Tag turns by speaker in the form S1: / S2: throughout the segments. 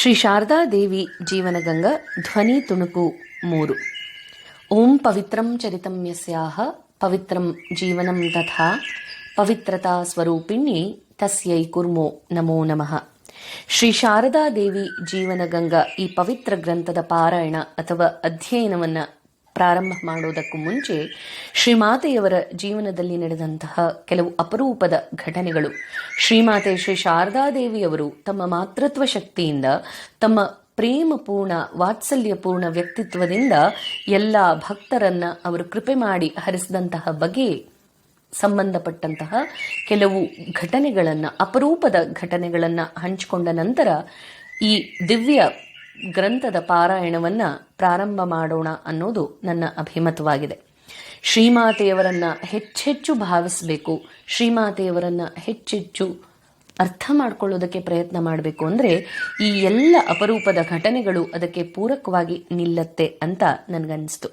S1: ಶ್ರೀ ಶಾರದಾ ದೇವಿ ಜೀವನಗಂಗಾ, ಧ್ವನಿ ತುಣುಕು ಮೂರು. ಓಂ ಪವಿತ್ರಂ ಚರಿತಂ ಯಸ್ಯಾಹ, ಪವಿತ್ರಂ ಜೀವನಂ ತಥಾ, ಪವಿತ್ರತಾ ಸ್ವರೂಪಿಣಿ ತಸ್ಯೈ ಕುರ್ಮೋ ನಮೋ ನಮಃ. ಶ್ರೀ ಶಾರದಾ ದೇವಿ ಜೀವನಗಂಗಾ ಈ ಪವಿತ್ರ ಗ್ರಂಥದ ಪಾರಾಯಣ ಅಥವಾ ಅಧ್ಯಯನವನ್ನ ಪ್ರಾರಂಭ ಮಾಡೋದಕ್ಕೂ ಮುಂಚೆ ಶ್ರೀಮಾತೆಯವರ ಜೀವನದಲ್ಲಿ ನಡೆದಂತಹ ಕೆಲವು ಅಪರೂಪದ ಘಟನೆಗಳು. ಶ್ರೀಮಾತೆ ಶ್ರೀ ಶಾರದಾದೇವಿಯವರು ತಮ್ಮ ಮಾತೃತ್ವ ಶಕ್ತಿಯಿಂದ, ತಮ್ಮ ಪ್ರೇಮಪೂರ್ಣ, ವಾತ್ಸಲ್ಯಪೂರ್ಣ ವ್ಯಕ್ತಿತ್ವದಿಂದ ಎಲ್ಲ ಭಕ್ತರನ್ನ ಅವರು ಕೃಪೆ ಮಾಡಿ ಹರಿಸಿದಂತಹ ಬಗೆ ಸಂಬಂಧಪಟ್ಟಂತಹ ಕೆಲವು ಘಟನೆಗಳನ್ನು, ಅಪರೂಪದ ಘಟನೆಗಳನ್ನು ಹಂಚಿಕೊಂಡ ನಂತರ ಈ ದಿವ್ಯ ಗ್ರಂಥದ ಪಾರಾಯಣವನ್ನ ಪ್ರಾರಂಭ ಮಾಡೋಣ ಅನ್ನೋದು ನನ್ನ ಅಭಿಮತವಾಗಿದೆ. ಶ್ರೀಮಾತೆಯವರನ್ನ ಹೆಚ್ಚೆಚ್ಚು ಭಾವಿಸಬೇಕು, ಶ್ರೀಮಾತೆಯವರನ್ನ ಹೆಚ್ಚೆಚ್ಚು ಅರ್ಥ ಮಾಡ್ಕೊಳ್ಳೋದಕ್ಕೆ ಪ್ರಯತ್ನ ಮಾಡಬೇಕು ಅಂದ್ರೆ ಈ ಎಲ್ಲ ಅಪರೂಪದ ಘಟನೆಗಳು ಅದಕ್ಕೆ ಪೂರಕವಾಗಿ ನಿಲ್ಲತ್ತೆ ಅಂತ ನನಗನ್ನಿಸ್ತು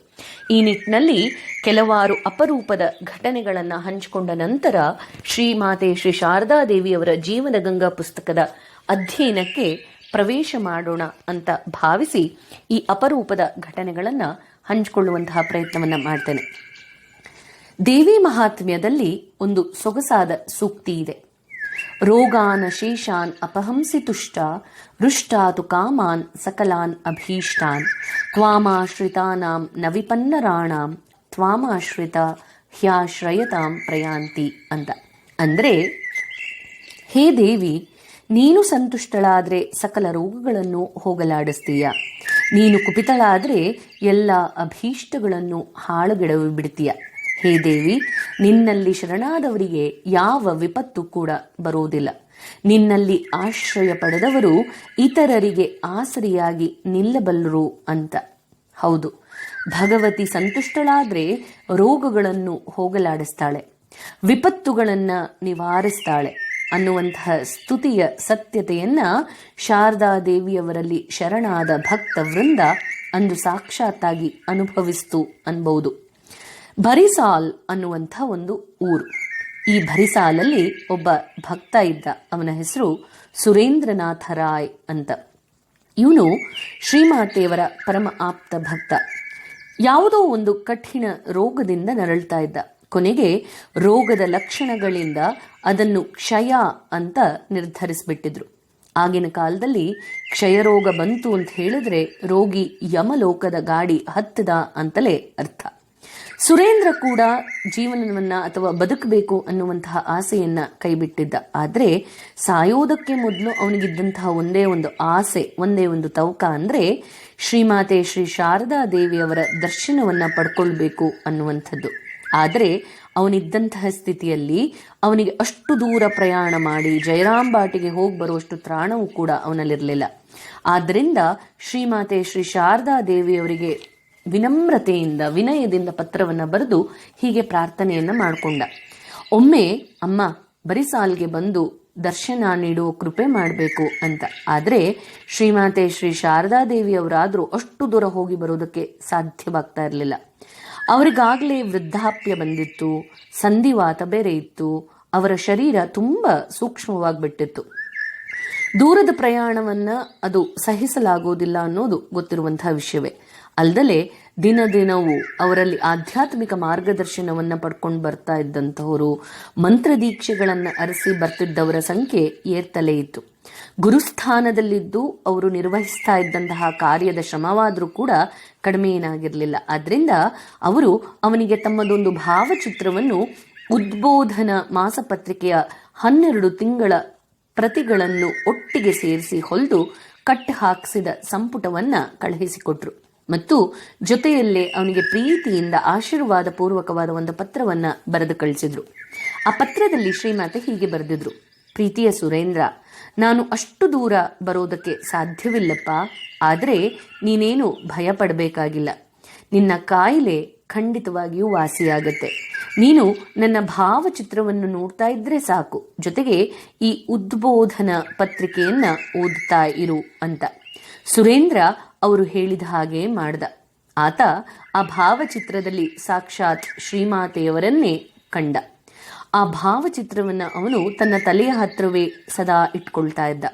S1: ಈ ನಿಟ್ಟಿನಲ್ಲಿ ಕೆಲವಾರು ಅಪರೂಪದ ಘಟನೆಗಳನ್ನ ಹಂಚಿಕೊಂಡ ನಂತರ ಶ್ರೀಮಾತೆ ಶ್ರೀ ಶಾರದಾ ಜೀವನ ಗಂಗಾ ಪುಸ್ತಕದ ಅಧ್ಯಯನಕ್ಕೆ ಪ್ರವೇಶ ಮಾಡೋಣ ಅಂತ ಭಾವಿಸಿ ಈ ಅಪರೂಪದ ಘಟನೆಗಳನ್ನ ಹಂಚಿಕೊಳ್ಳುವಂತಹ ಪ್ರಯತ್ನವನ್ನ ಮಾಡ್ತೇನೆ. ದೇವಿ ಮಹಾತ್ಮ್ಯದಲ್ಲಿ ಒಂದು ಸೊಗಸಾದ ಸೂಕ್ತಿ ಇದೆ. ರೋಗಾನ್ ಶೇಷಾನ್ ಅಪಹಂಸಿ ತುಷ್ಟ, ರುಷ್ಟಾತು ಕಾಮಾನ್ ಸಕಲಾನ್ ಅಭೀಷ್ಟಾನ್ ತ್ವಾಮಾಶ್ರಿತಾನಾಂ ನವಿಪನ್ನರಾಣಾಂ ವಿಪನ್ನರಾಣಾಂ ತ್ವಾಮಾಶ್ರಿತ ಹ್ಯಾಶ್ರಯತಾಂ ಪ್ರಯಾಂತಿ ಅಂತ. ಅಂದ್ರೆ, ಹೇ ದೇವಿ ನೀನು ಸಂತುಷ್ಟಳಾದ್ರೆ ಸಕಲ ರೋಗಗಳನ್ನು ಹೋಗಲಾಡಿಸ್ತೀಯ. ನೀನು ಕುಪಿತಳಾದ್ರೆ ಎಲ್ಲ ಅಭೀಷ್ಟಗಳನ್ನು ಹಾಳುಗೆಡವಿ ಬಿಡ್ತೀಯ ಹೇ ದೇವಿ, ನಿನ್ನಲ್ಲಿ ಶರಣಾದವರಿಗೆ ಯಾವ ವಿಪತ್ತು ಕೂಡ ಬರೋದಿಲ್ಲ ನಿನ್ನಲ್ಲಿ ಆಶ್ರಯ ಪಡೆದವರು ಇತರರಿಗೆ ಆಸರಿಯಾಗಿ ನಿಲ್ಲಬಲ್ಲರು ಅಂತ. ಹೌದು, ಭಗವತಿ ಸಂತುಷ್ಟಳಾದ್ರೆ ರೋಗಗಳನ್ನು ಹೋಗಲಾಡಿಸ್ತಾಳೆ, ವಿಪತ್ತುಗಳನ್ನ ನಿವಾರಿಸ್ತಾಳೆ. ಅನ್ನುವಂತಹ ಸ್ತುತಿಯ ಸತ್ಯತೆಯನ್ನ ಶಾರದಾದೇವಿಯವರಲ್ಲಿ ಶರಣಾದ ಭಕ್ತ ವೃಂದ ಅಂದು ಸಾಕ್ಷಾತ್ತಾಗಿ ಅನುಭವಿಸ್ತು ಅನ್ಬಹುದು ಭರಿಸಾಲ್ ಅನ್ನುವಂಥ ಒಂದು ಊರು. ಈ ಭರಿಸಾಲಲ್ಲಿ ಒಬ್ಬ ಭಕ್ತ ಇದ್ದ. ಅವನ ಹೆಸರು ಸುರೇಂದ್ರನಾಥ ರಾಯ್ ಅಂತ. ಇವನು ಶ್ರೀಮಾತೆಯವರ ಪರಮ ಆಪ್ತ ಭಕ್ತ. ಯಾವುದೋ ಒಂದು ಕಠಿಣ ರೋಗದಿಂದ ನರಳ್ತಾ ಇದ್ದ. ಕೊನೆಗೆ ರೋಗದ ಲಕ್ಷಣಗಳಿಂದ ಅದನ್ನು ಕ್ಷಯ ಅಂತ ನಿರ್ಧರಿಸಿಬಿಟ್ಟಿದ್ರು. ಆಗಿನ ಕಾಲದಲ್ಲಿ ಕ್ಷಯರೋಗ ಬಂತು ಅಂತ ಹೇಳಿದ್ರೆ ರೋಗಿ ಯಮಲೋಕದ ಗಾಡಿ ಹತ್ತದ ಅಂತಲೇ ಅರ್ಥ. ಸುರೇಂದ್ರ ಕೂಡ ಜೀವನವನ್ನ ಅಥವಾ ಬದುಕಬೇಕು ಅನ್ನುವಂತಹ ಆಸೆಯನ್ನ ಕೈಬಿಟ್ಟಿದ್ದ. ಆದ್ರೆ ಸಾಯೋದಕ್ಕೆ ಮೊದಲು ಅವನಿಗಿದ್ದಂತಹ ಒಂದೇ ಒಂದು ಆಸೆ, ಒಂದೇ ಒಂದು ತವಕ ಅಂದ್ರೆ ಶ್ರೀಮಾತೆ ಶ್ರೀ ಶಾರದಾ ದೇವಿಯವರ ದರ್ಶನವನ್ನ ಪಡ್ಕೊಳ್ಬೇಕು ಅನ್ನುವಂಥದ್ದು. ಆದರೆ ಅವನಿದ್ದಂತಹ ಸ್ಥಿತಿಯಲ್ಲಿ ಅವನಿಗೆ ಅಷ್ಟು ದೂರ ಪ್ರಯಾಣ ಮಾಡಿ ಜಯರಾಂಬಾಟಿಗೆ ಹೋಗಿ ಬರುವಷ್ಟು ತ್ರಾಣವೂ ಕೂಡ ಅವನಲ್ಲಿರಲಿಲ್ಲ. ಆದ್ದರಿಂದ ಶ್ರೀಮಾತೆ ಶ್ರೀ ಶಾರದಾ ದೇವಿಯವರಿಗೆ ವಿನಮ್ರತೆಯಿಂದ, ವಿನಯದಿಂದ ಪತ್ರವನ್ನ ಬರೆದು ಹೀಗೆ ಪ್ರಾರ್ಥನೆಯನ್ನ ಮಾಡಿಕೊಂಡ. ಒಮ್ಮೆ, ಅಮ್ಮ ಬರಿಸಾಲ್ಗೆ ಬಂದು ದರ್ಶನ ನೀಡುವ ಕೃಪೆ ಮಾಡಬೇಕು ಅಂತ. ಆದರೆ ಶ್ರೀಮಾತೆ ಶ್ರೀ ಶಾರದಾ ದೇವಿಯವರಾದರೂ ಅಷ್ಟು ದೂರ ಹೋಗಿ ಬರೋದಕ್ಕೆ ಸಾಧ್ಯವಾಗ್ತಾ ಇರಲಿಲ್ಲ. ಅವರಿಗಾಗಲೇ ವೃದ್ಧಾಪ್ಯ ಬಂದಿತ್ತು, ಸಂಧಿವಾತ ಬೇರೆ ಇತ್ತು, ಅವರ ಶರೀರ ತುಂಬ ಸೂಕ್ಷ್ಮವಾಗಿಬಿಟ್ಟಿತ್ತು. ದೂರದ ಪ್ರಯಾಣವನ್ನ ಅದು ಸಹಿಸಲಾಗುವುದಿಲ್ಲ ಅನ್ನೋದು ಗೊತ್ತಿರುವಂತಹ ವಿಷಯವೇ. ಅಲ್ಲದೆ ದಿನ ದಿನವೂ ಅವರಲ್ಲಿ ಆಧ್ಯಾತ್ಮಿಕ ಮಾರ್ಗದರ್ಶನವನ್ನ ಪಡ್ಕೊಂಡು ಬರ್ತಾ ಇದ್ದಂಥವರು ಮಂತ್ರ ದೀಕ್ಷೆಗಳನ್ನು ಅರಸಿ ಬರ್ತಿದ್ದವರ ಸಂಖ್ಯೆ ಏರ್ತಲೇ ಇತ್ತು. ಗುರುಸ್ಥಾನದಲ್ಲಿದ್ದು ಅವರು ನಿರ್ವಹಿಸ್ತಾ ಇದ್ದಂತಹ ಕಾರ್ಯದ ಶ್ರಮವಾದರೂ ಕೂಡ ಕಡಿಮೆ ಏನಾಗಿರಲಿಲ್ಲ ಆದ್ರಿಂದ ಅವರು ಅವನಿಗೆ ತಮ್ಮದೊಂದು ಭಾವಚಿತ್ರವನ್ನು ಉದ್ಬೋಧನ ಮಾಸಪತ್ರಿಕೆಯ ಹನ್ನೆರಡು ತಿಂಗಳ ಪ್ರತಿಗಳನ್ನು ಒಟ್ಟಿಗೆ ಸೇರಿಸಿ ಹೊಲಿದು ಕಟ್ಟು ಹಾಕಿಸಿದ ಸಂಪುಟವನ್ನ ಕಳುಹಿಸಿಕೊಟ್ರು. ಮತ್ತು ಜೊತೆಯಲ್ಲೇ ಅವನಿಗೆ ಪ್ರೀತಿಯಿಂದ ಆಶೀರ್ವಾದ ಪೂರ್ವಕವಾದ ಒಂದು ಪತ್ರವನ್ನ ಬರೆದು ಕಳಿಸಿದ್ರು. ಆ ಪತ್ರದಲ್ಲಿ ಶ್ರೀಮಾತೆ ಹೀಗೆ ಬರೆದಿದ್ರು. ಪ್ರೀತಿಯ ಸುರೇಂದ್ರ, ನಾನು ಅಷ್ಟು ದೂರ ಬರೋದಕ್ಕೆ ಸಾಧ್ಯವಿಲ್ಲಪ್ಪ, ಆದರೆ ನೀನೇನು ಭಯ ಪಡಬೇಕಾಗಿಲ್ಲ ನಿನ್ನ ಕಾಯಿಲೆ ಖಂಡಿತವಾಗಿಯೂ ವಾಸಿಯಾಗತ್ತೆ. ನೀನು ನನ್ನ ಭಾವಚಿತ್ರವನ್ನು ನೋಡ್ತಾ ಇದ್ರೆ ಸಾಕು. ಜೊತೆಗೆ ಈ ಉದ್ಬೋಧನ ಪತ್ರಿಕೆಯನ್ನ ಓದ್ತಾ ಇರು ಅಂತ. ಸುರೇಂದ್ರ ಅವರು ಹೇಳಿದ ಹಾಗೆ ಮಾಡ್ದ. ಆತ ಆ ಭಾವಚಿತ್ರದಲ್ಲಿ ಸಾಕ್ಷಾತ್ ಶ್ರೀಮಾತೆಯವರನ್ನೇ ಕಂಡ. ಆ ಭಾವಚಿತ್ರವನ್ನ ಅವನು ತನ್ನ ತಲೆಯ ಹತ್ರವೇ ಸದಾ ಇಟ್ಕೊಳ್ತಾ ಇದ್ದ.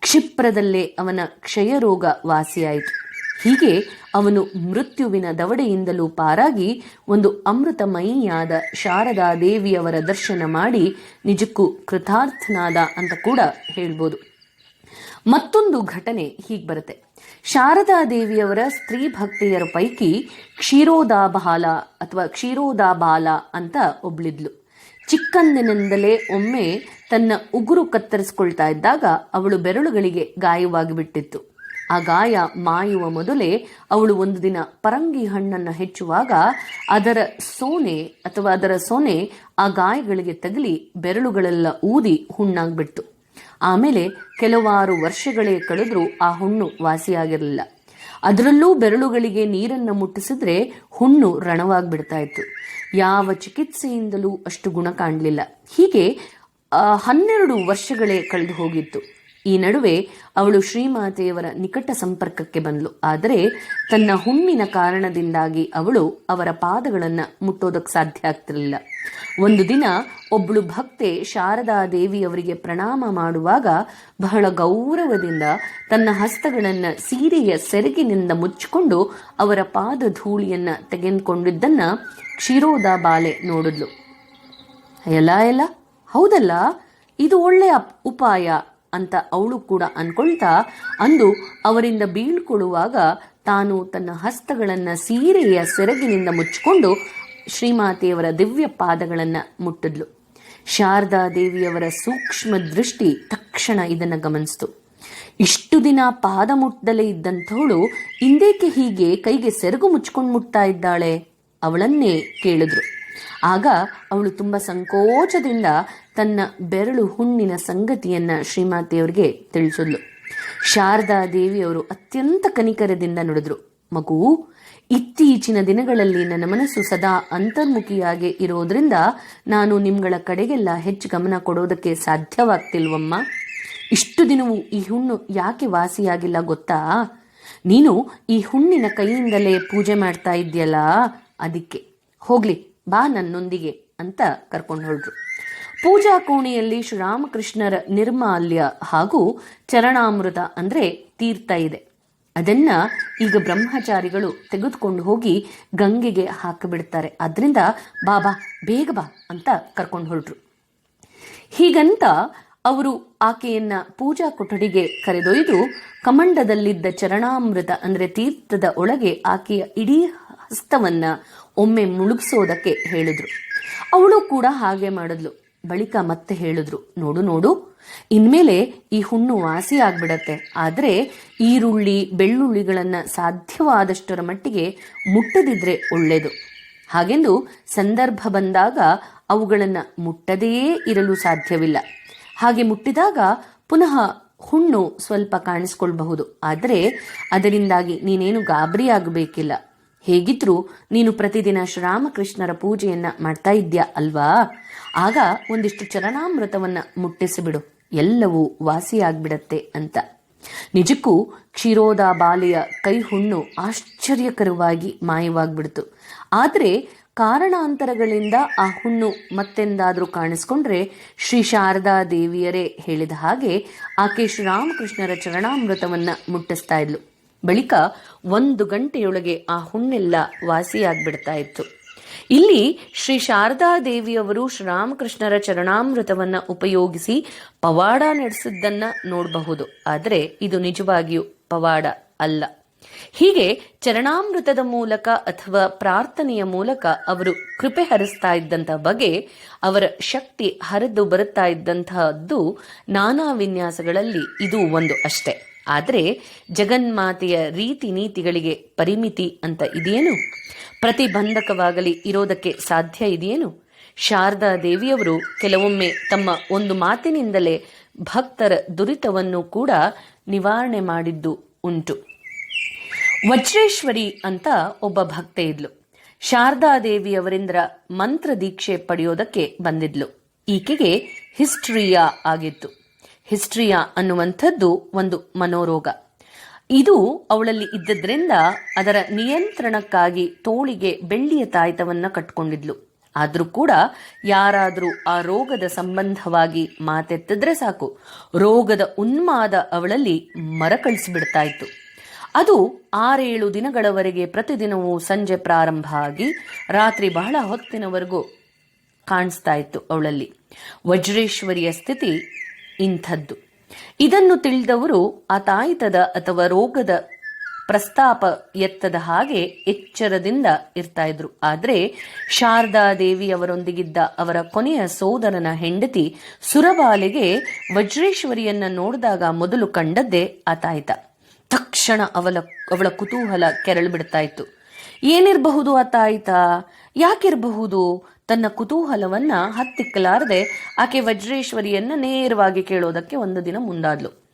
S1: ಕ್ಷಿಪ್ರದಲ್ಲೇ ಅವನ ಕ್ಷಯರೋಗ ವಾಸಿಯಾಯಿತು ಹೀಗೆ ಅವನು ಮೃತ್ಯುವಿನ ದವಡೆಯಿಂದಲೂ ಪಾರಾಗಿ ಒಂದು ಅಮೃತಮಯಿಯಾದ ಶಾರದಾ ದೇವಿಯವರ ದರ್ಶನ ಮಾಡಿ ನಿಜಕ್ಕೂ ಕೃತಾರ್ಥನಾದ ಅಂತ ಕೂಡ ಹೇಳ್ಬೋದು. ಮತ್ತೊಂದು ಘಟನೆ ಹೀಗೆ ಬರುತ್ತೆ. ಶಾರದಾ ದೇವಿಯವರ ಸ್ತ್ರೀ ಭಕ್ತಿಯರ ಪೈಕಿ ಕ್ಷೀರೋದಾಬಾಲ ಅಥವಾ ಕ್ಷೀರೋದಾಬಾಲ ಅಂತ ಒಬ್ಳಿದ್ಲು. ಚಿಕ್ಕಂದಿನಿಂದಲೇ ಒಮ್ಮೆ ತನ್ನ ಉಗುರು ಕತ್ತರಿಸಿಕೊಳ್ತಾ ಇದ್ದಾಗ ಅವಳು ಬೆರಳುಗಳಿಗೆ ಗಾಯವಾಗಿಬಿಟ್ಟಿತ್ತು ಆ ಗಾಯ ಮಾಯುವ ಮೊದಲೇ ಅವಳು ಒಂದು ದಿನ ಪರಂಗಿ ಹಣ್ಣನ್ನು ಹೆಚ್ಚುವಾಗ ಅದರ ಸೋನೆ ಅಥವಾ ಅದರ ಸೋನೆ ಆ ಗಾಯಗಳಿಗೆ ತಗಲಿ ಬೆರಳುಗಳೆಲ್ಲ ಊದಿ ಹುಣ್ಣಾಗ್ಬಿಡ್ತು. ಆಮೇಲೆ ಕೆಲವಾರು ವರ್ಷಗಳೇ ಕಳೆದರೂ ಆ ಹುಣ್ಣು ವಾಸಿಯಾಗಿರಲಿಲ್ಲ. ಅದರಲ್ಲೂ ಬೆರಳುಗಳಿಗೆ ನೀರನ್ನು ಮುಟ್ಟಿಸಿದ್ರೆ ಹುಣ್ಣು ರಣವಾಗಿಬಿಡ್ತಾ ಇತ್ತು ಯಾವ ಚಿಕಿತ್ಸೆಯಿಂದಲೂ ಅಷ್ಟು ಗುಣ ಕಾಣಲಿಲ್ಲ. ಹೀಗೆ ಹನ್ನೆರಡು ವರ್ಷಗಳೇ ಕಳೆದು ಹೋಗಿತ್ತು. ಈ ನಡುವೆ ಅವಳು ಶ್ರೀಮಾತೆಯವರ ನಿಕಟ ಸಂಪರ್ಕಕ್ಕೆ ಬಂದಳು ಆದರೆ ತನ್ನ ಹುಣ್ಣಿನ ಕಾರಣದಿಂದಾಗಿ ಅವಳು ಅವರ ಪಾದಗಳನ್ನು ಮುಟ್ಟೋದಕ್ಕೆ ಸಾಧ್ಯ ಆಗ್ತಿರಲಿಲ್ಲ. ಒಂದು ದಿನ ಒಬ್ಬಳು ಭಕ್ತೆ ಶಾರದಾ ದೇವಿಯವರಿಗೆ ಪ್ರಣಾಮ ಮಾಡುವಾಗ ಬಹಳ ಗೌರವದಿಂದ ತನ್ನ ಹಸ್ತಗಳನ್ನು ಸೀರೆಯ ಸೆರಗಿನಿಂದ ಮುಚ್ಚಿಕೊಂಡು ಅವರ ಪಾದ ಧೂಳಿಯನ್ನ ತೆಗೆದುಕೊಂಡಿದ್ದನ್ನ ಕ್ಷೀರೋದ ಬಾಲೆ ನೋಡಿದ್ಲು. ಎಲ್ಲ ಎಲ್ಲ ಹೌದಲ್ಲ, ಇದು ಒಳ್ಳೆಯ ಉಪಾಯ. ಅಂತ ಅವಳು ಕೂಡ ಅನ್ಕೊಳ್ತಾ ಅಂದು ಅವರಿಂದ ಬೀಳ್ಕೊಳ್ಳುವಾಗ ತಾನು ತನ್ನ ಹಸ್ತಗಳನ್ನ ಸೀರೆಯ ಸೆರಗಿನಿಂದ ಮುಚ್ಚಿಕೊಂಡು ಶ್ರೀಮಾತೆಯವರ ದಿವ್ಯ ಪಾದಗಳನ್ನ ಮುಟ್ಟಿದ್ಲು. ಶಾರದಾ ದೇವಿಯವರ ಸೂಕ್ಷ್ಮ ದೃಷ್ಟಿ ತಕ್ಷಣ ಇದನ್ನ ಗಮನಿಸ್ತು. ಇಷ್ಟು ದಿನ ಪಾದ ಮುಟ್ಟದಲೇ ಇದ್ದಂಥವಳು ಇಂದೇಕೆ ಹೀಗೆ ಕೈಗೆ ಸೆರಗು ಮುಚ್ಕೊಂಡು ಮುಟ್ತಾ ಇದ್ದಾಳೆ? ಅವಳನ್ನೇ ಕೇಳಿದ್ರು. ಆಗ ಅವಳು ತುಂಬ ಸಂಕೋಚದಿಂದ ತನ್ನ ಬೆರಳು ಹುಣ್ಣಿನ ಸಂಗತಿಯನ್ನ ಶ್ರೀಮಾತೆಯವರಿಗೆ ತಿಳಿಸಿದ್ಲು. ಶಾರದಾ ದೇವಿಯವರು ಅತ್ಯಂತ ಕನಿಕರದಿಂದ ನುಡಿದ್ರು, ಮಗು, ಇತ್ತೀಚಿನ ದಿನಗಳಲ್ಲಿ ನನ್ನ ಮನಸ್ಸು ಸದಾ ಅಂತರ್ಮುಖಿಯಾಗಿ ಇರೋದ್ರಿಂದ ನಾನು ನಿಮ್ಗಳ ಕಡೆಗೆಲ್ಲ ಹೆಚ್ಚು ಗಮನ ಕೊಡೋದಕ್ಕೆ ಸಾಧ್ಯವಾಗ್ತಿಲ್ವಮ್ಮ? ಇಷ್ಟು ದಿನವೂ ಈ ಹುಣ್ಣು ಯಾಕೆ ವಾಸಿಯಾಗಿಲ್ಲ ಗೊತ್ತಾ? ನೀನು ಈ ಹುಣ್ಣಿನ ಕೈಯಿಂದಲೇ ಪೂಜೆ ಮಾಡ್ತಾ ಇದ್ದೀಯಲ್ಲ, ಅದಕ್ಕೆ ಹೋಗ್ಲಿ, ಬಾ ನನ್ನೊಂದಿಗೆ, ಅಂತ ಕರ್ಕೊಂಡು ಹೊರಟ್ರು. ಪೂಜಾ ಕೋಣೆಯಲ್ಲಿ ಶ್ರೀರಾಮಕೃಷ್ಣರ ನಿರ್ಮಾಲ್ಯ ಹಾಗೂ ಚರಣಾಮೃತ ಅಂದ್ರೆ ತೀರ್ಥ ಇದೆ. ಅದನ್ನ ಈಗ ಬ್ರಹ್ಮಚಾರಿಗಳು ತೆಗೆದುಕೊಂಡು ಹೋಗಿ ಗಂಗೆಗೆ ಹಾಕಿಬಿಡ್ತಾರೆ. ಅದರಿಂದ ಬಾಬಾ, ಬೇಗ ಬಾ ಅಂತ ಕರ್ಕೊಂಡು ಹೊರಟ್ರು. ಹೀಗಂತ ಅವರು ಆಕೆಯನ್ನ ಪೂಜಾ ಕೊಠಡಿಗೆ ಕರೆದೊಯ್ದು ಕಮಂಡದಲ್ಲಿದ್ದ ಚರಣಾಮೃತ ಅಂದ್ರೆ ತೀರ್ಥದ ಒಳಗೆ ಆಕೆಯ ಇಡೀ ಹಸ್ತವನ್ನ ಒಮ್ಮೆ ಮುಳುಗಿಸೋದಕ್ಕೆ ಹೇಳಿದ್ರು. ಅವಳು ಕೂಡ ಹಾಗೆ ಮಾಡಿದ್ಲು. ಬಳಿಕ ಮತ್ತೆ ಹೇಳಿದ್ರು, ನೋಡು ನೋಡು, ಇನ್ಮೇಲೆ ಈ ಹುಣ್ಣು ವಾಸಿ ಆಗ್ಬಿಡತ್ತೆ. ಆದ್ರೆ ಈರುಳ್ಳಿ, ಬೆಳ್ಳುಳ್ಳಿಗಳನ್ನ ಸಾಧ್ಯವಾದಷ್ಟರ ಮಟ್ಟಿಗೆ ಮುಟ್ಟದಿದ್ರೆ ಒಳ್ಳೇದು. ಹಾಗೆಂದು ಸಂದರ್ಭ ಬಂದಾಗ ಅವುಗಳನ್ನ ಮುಟ್ಟದೆಯೇ ಇರಲು ಸಾಧ್ಯವಿಲ್ಲ. ಹಾಗೆ ಮುಟ್ಟಿದಾಗ ಪುನಃ ಹುಣ್ಣು ಸ್ವಲ್ಪ ಕಾಣಿಸ್ಕೊಳ್ಬಹುದು. ಆದರೆ ಅದರಿಂದಾಗಿ ನೀನೇನು ಗಾಬರಿ ಆಗಬೇಕಿಲ್ಲ. ಹೇಗಿದ್ರೂ ನೀನು ಪ್ರತಿದಿನ ಶ್ರೀರಾಮಕೃಷ್ಣರ ಪೂಜೆಯನ್ನ ಮಾಡ್ತಾ ಇದ್ಯಾ ಅಲ್ವಾ? ಆಗ ಒಂದಿಷ್ಟು ಚರಣಾಮೃತವನ್ನ ಮುಟ್ಟಿಸಿಬಿಡು. ಎಲ್ಲವೂ ವಾಸಿಯಾಗ್ಬಿಡತ್ತೆ ಅಂತ. ನಿಜಕ್ಕೂ ಕ್ಷೀರೋದ ಬಾಲೆಯ ಕೈ ಹುಣ್ಣು ಆಶ್ಚರ್ಯಕರವಾಗಿ ಮಾಯವಾಗ್ಬಿಡ್ತು. ಆದರೆ ಕಾರಣಾಂತರಗಳಿಂದ ಆ ಹುಣ್ಣು ಮತ್ತೆಂದಾದರೂ ಕಾಣಿಸ್ಕೊಂಡ್ರೆ ಶ್ರೀ ಶಾರದಾ ದೇವಿಯರೇ ಹೇಳಿದ ಹಾಗೆ ಆಕೆ ಶ್ರೀರಾಮಕೃಷ್ಣರ ಚರಣಾಮೃತವನ್ನ ಮುಟ್ಟಿಸ್ತಾ ಇದ್ಲು. ಬಳಿಕ ಒಂದು ಗಂಟೆಯೊಳಗೆ ಆ ಹುಣ್ಣೆಲ್ಲ ವಾಸಿಯಾಗ್ಬಿಡ್ತಾ ಇತ್ತು. ಇಲ್ಲಿ ಶ್ರೀ ಶಾರದಾ ದೇವಿಯವರು ಶ್ರೀರಾಮಕೃಷ್ಣರ ಚರಣಾಮೃತವನ್ನ ಉಪಯೋಗಿಸಿ ಪವಾಡ ನಡೆಸಿದ್ದನ್ನ ನೋಡಬಹುದು. ಆದರೆ ಇದು ನಿಜವಾಗಿಯೂ ಪವಾಡ ಅಲ್ಲ. ಹೀಗೆ ಚರಣಾಮೃತದ ಮೂಲಕ ಅಥವಾ ಪ್ರಾರ್ಥನೆಯ ಮೂಲಕ ಅವರು ಕೃಪೆ ಹರಿಸ್ತಾ ಇದ್ದಂತಹ ಬಗೆ ಅವರ ಶಕ್ತಿ ಹರಿದು ಬರುತ್ತಾ ಇದ್ದಂತಹದ್ದು ನಾನಾ ವಿನ್ಯಾಸಗಳಲ್ಲಿ ಇದು ಒಂದು ಅಷ್ಟೇ. ಆದರೆ ಜಗನ್ಮಾತೆಯ ರೀತಿ ನೀತಿಗಳಿಗೆ ಪರಿಮಿತಿ ಅಂತ ಇದೆಯೇನು ಪ್ರತಿಬಂಧಕವಾಗಲಿ ಇರೋದಕ್ಕೆ ಸಾಧ್ಯ ಇದೆಯೇನು ಶಾರದಾ ದೇವಿಯವರು ಕೆಲವೊಮ್ಮೆ ತಮ್ಮ ಒಂದು ಮಾತಿನಿಂದಲೇ ಭಕ್ತರ ದುರಿತವನ್ನು ಕೂಡ ನಿವಾರಣೆ ಮಾಡಿದ್ದು ಉಂಟು. ವಜ್ರೇಶ್ವರಿ ಅಂತ ಒಬ್ಬ ಭಕ್ತೆ ಇದ್ಲು. ಶಾರದಾದೇವಿಯವರಿಂದ ಮಂತ್ರ ದೀಕ್ಷೆ ಪಡೆಯೋದಕ್ಕೆ ಬಂದಿದ್ಲು. ಈಕೆಗೆ ಹಿಸ್ಟ್ರಿಯಾ ಆಗಿತ್ತು. ಹಿಸ್ಟ್ರಿಯಾ ಅನ್ನುವಂಥದ್ದು ಒಂದು ಮನೋರೋಗ. ಇದು ಅವಳಲ್ಲಿ ಇದ್ದದ್ರಿಂದ ಅದರ ನಿಯಂತ್ರಣಕ್ಕಾಗಿ ತೋಳಿಗೆ ಬೆಳ್ಳಿಯ ತಾಯ್ತವನ್ನ ಕಟ್ಕೊಂಡಿದ್ಲು. ಆದ್ರೂ ಕೂಡ ಯಾರಾದ್ರೂ ಆ ರೋಗದ ಸಂಬಂಧವಾಗಿ ಮಾತೆತ್ತಿದ್ರೆ ಸಾಕು. ರೋಗದ ಉನ್ಮಾದ ಅವಳಲ್ಲಿ ಮರಕಳಿಸಿಬಿಡ್ತಾ ಇತ್ತು ಅದು ಆರೇಳು ದಿನಗಳವರೆಗೆ ಪ್ರತಿದಿನವೂ ಸಂಜೆ ಪ್ರಾರಂಭ ಆಗಿ ರಾತ್ರಿ ಬಹಳ ಹೊತ್ತಿನವರೆಗೂ ಕಾಣಿಸ್ತಾ ಇತ್ತು ಅವಳಲ್ಲಿ. ವಜ್ರೇಶ್ವರಿಯ ಸ್ಥಿತಿ ಇಂಥದ್ದು. ಇದನ್ನು ತಿಳಿದವರು ಆ ತಾಯಿತದ ಅಥವಾ ರೋಗದ ಪ್ರಸ್ತಾಪ ಎತ್ತದ ಹಾಗೆ ಎಚ್ಚರದಿಂದ ಇರ್ತಾ ಇದ್ರು. ಆದ್ರೆ ಶಾರದಾ ದೇವಿಯವರೊಂದಿಗಿದ್ದ ಅವರ ಕೊನೆಯ ಸೋದರನ ಹೆಂಡತಿ ಸುರಬಾಲೆಗೆ ವಜ್ರೇಶ್ವರಿಯನ್ನ ನೋಡಿದಾಗ ಮೊದಲು ಕಂಡದ್ದೇ ಆ ತಾಯಿತ. ತಕ್ಷಣ ಅವಳ ಅವಳ ಕುತೂಹಲ ಕೆರಳು ಬಿಡ್ತಾ ಇತ್ತು. ಏನಿರಬಹುದು ಆ ತಾಯಿತ? ಯಾಕಿರಬಹುದು? ತನ್ನ ಕುತೂಹಲವನ್ನ ಹತ್ತಿಕ್ಕಲಾರದೆ ಆಕೆ ವಜ್ರೇಶ್ವರಿಯನ್ನ ನೇರವಾಗಿ ಕೇಳೋದಕ್ಕೆ ಒಂದು ದಿನ ಮುಂದಾದ್ಲು.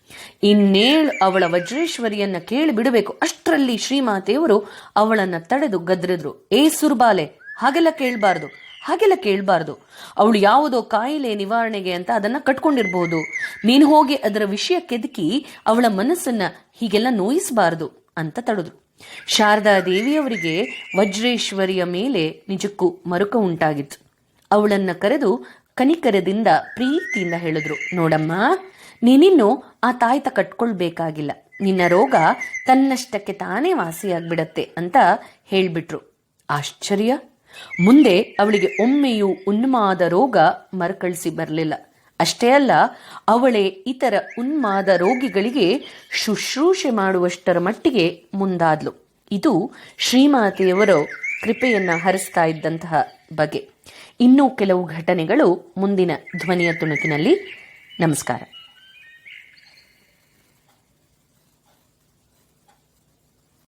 S1: ಇನ್ನೇಳು ಅವಳ ವಜ್ರೇಶ್ವರಿಯನ್ನ ಕೇಳಿ ಬಿಡಬೇಕು. ಅಷ್ಟರಲ್ಲಿ ಶ್ರೀಮಾತೆಯವರು ಅವಳನ್ನ ತಡೆದು ಗದ್ರಿದ್ರು. ಏ ಸುರ್ಬಾಲೆ, ಹಾಗೆಲ್ಲ ಕೇಳಬಾರ್ದು ಹಾಗೆಲ್ಲ ಕೇಳಬಾರ್ದು. ಅವಳು ಯಾವುದೋ ಕಾಯಿಲೆ ನಿವಾರಣೆಗೆ ಅಂತ ಅದನ್ನ ಕಟ್ಕೊಂಡಿರ್ಬಹುದು ನೀನು ಹೋಗಿ ಅದರ ವಿಷಯ ಕೆದಕಿ ಅವಳ ಮನಸ್ಸನ್ನ ಹೀಗೆಲ್ಲ ನೋಯಿಸಬಾರದು ಅಂತ ತಡೆದ್ರು. ಶಾರದಾ ದೇವಿಯವರಿಗೆ ವಜ್ರೇಶ್ವರಿಯ ಮೇಲೆ ನಿಜಕ್ಕೂ ಮರುಕ ಉಂಟಾಗಿತ್ತು. ಅವಳನ್ನ ಕರೆದು ಕನಿಕರದಿಂದ ಪ್ರೀತಿಯಿಂದ ಹೇಳಿದ್ರು, ನೋಡಮ್ಮ, ನೀನಿನ್ನು ಆ ತಾಯ್ತ ಕಟ್ಕೊಳ್ಬೇಕಾಗಿಲ್ಲ. ನಿನ್ನ ರೋಗ ತನ್ನಷ್ಟಕ್ಕೆ ತಾನೇ ವಾಸಿಯಾಗ್ಬಿಡತ್ತೆ ಅಂತ ಹೇಳ್ಬಿಟ್ರು. ಆಶ್ಚರ್ಯ. ಮುಂದೆ ಅವಳಿಗೆ ಒಮ್ಮೆಯೂ ಉನ್ಮಾದ ರೋಗ ಮರುಕಳಿಸಿ ಬರಲಿಲ್ಲ. ಅಷ್ಟೇ ಅಲ್ಲ, ಅವಳೇ ಇತರ ಉನ್ಮಾದ ರೋಗಿಗಳಿಗೆ ಶುಶ್ರೂಷೆ ಮಾಡುವಷ್ಟರ ಮಟ್ಟಿಗೆ ಮುಂದಾದ್ಲು. ಇದು ಶ್ರೀಮಾತೆಯವರು ಕೃಪೆಯನ್ನ ಹರಿಸ್ತಾ ಇದ್ದಂತಹ ಬಗೆ ಇನ್ನೂ ಕೆಲವು ಘಟನೆಗಳು ಮುಂದಿನ ಧ್ವನಿಯ ತುಣುಕಿನಲ್ಲಿ. ನಮಸ್ಕಾರ.